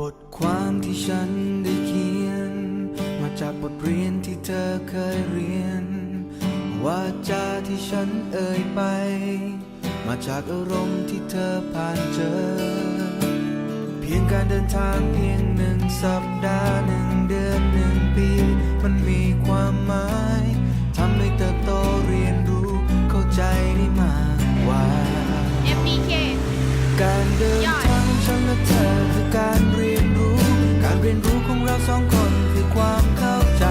บที่ฉันได้เขียน มาจากบทเรียนที่เธอเคยเรียนว่าจาที่ฉันเอ่ยไป มาจากอารมณ์ที่เธอผ่านเจอ เพียงการเดินทางเพียงหนึ่งสัปดาห์ สองคนคือความเข้าใจ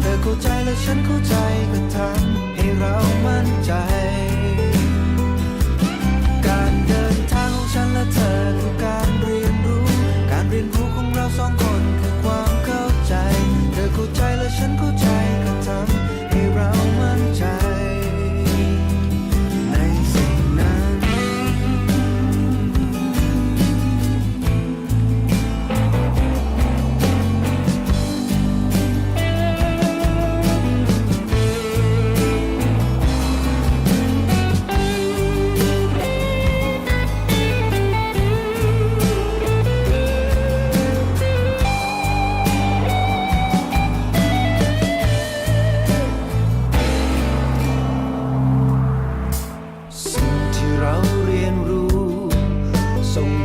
เธอเข้าใจและฉันเข้าใจก็ทำให้เรามั่นใจ การเดินทางของฉันและเธอคือการเรียนรู้ การเรียนรู้ของเราสองคน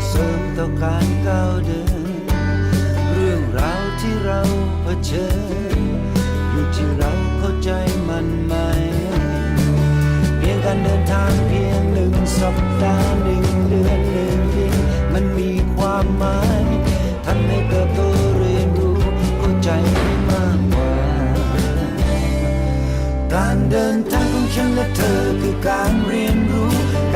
เสริมต่อการก้าวเดิน เรื่องราวที่เราเผชิญ อยู่ที่เราเข้าใจมันไหม เพียงการเดินทางเพียงหนึ่งสัปดาห์หนึ่งเดือนหนึ่งปีมันมีความหมายทำให้เติบโตเรียนรู้เข้าใจมากกว่า การเดินทางของฉันและเธอคือการเรียน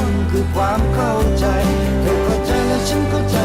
น ความเข้าใจ เธอเข้าใจและฉันเข้าใจ